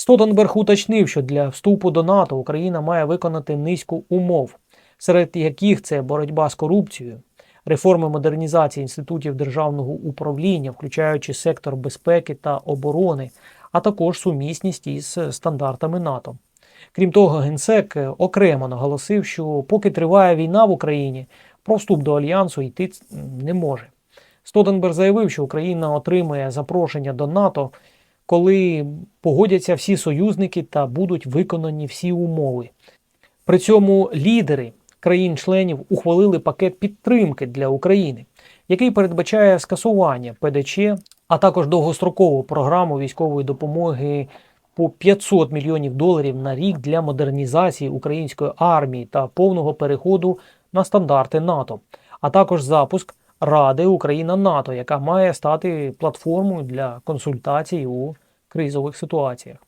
Столтенберг уточнив, що для вступу до НАТО Україна має виконати низку умов, серед яких це боротьба з корупцією, реформи модернізації інститутів державного управління, включаючи сектор безпеки та оборони, а також сумісність із стандартами НАТО. Крім того, генсек окремо наголосив, що поки триває війна в Україні, про вступ до альянсу йти не може. Столтенберг заявив, що Україна отримає запрошення до НАТО, коли погодяться всі союзники та будуть виконані всі умови. При цьому лідери країн-членів ухвалили пакет підтримки для України, який передбачає скасування ПДЧ, а також довгострокову програму військової допомоги по 500 мільйонів доларів на рік для модернізації української армії та повного переходу на стандарти НАТО, а також запуск Ради Україна НАТО, яка має стати платформою для консультацій у кризових ситуаціях.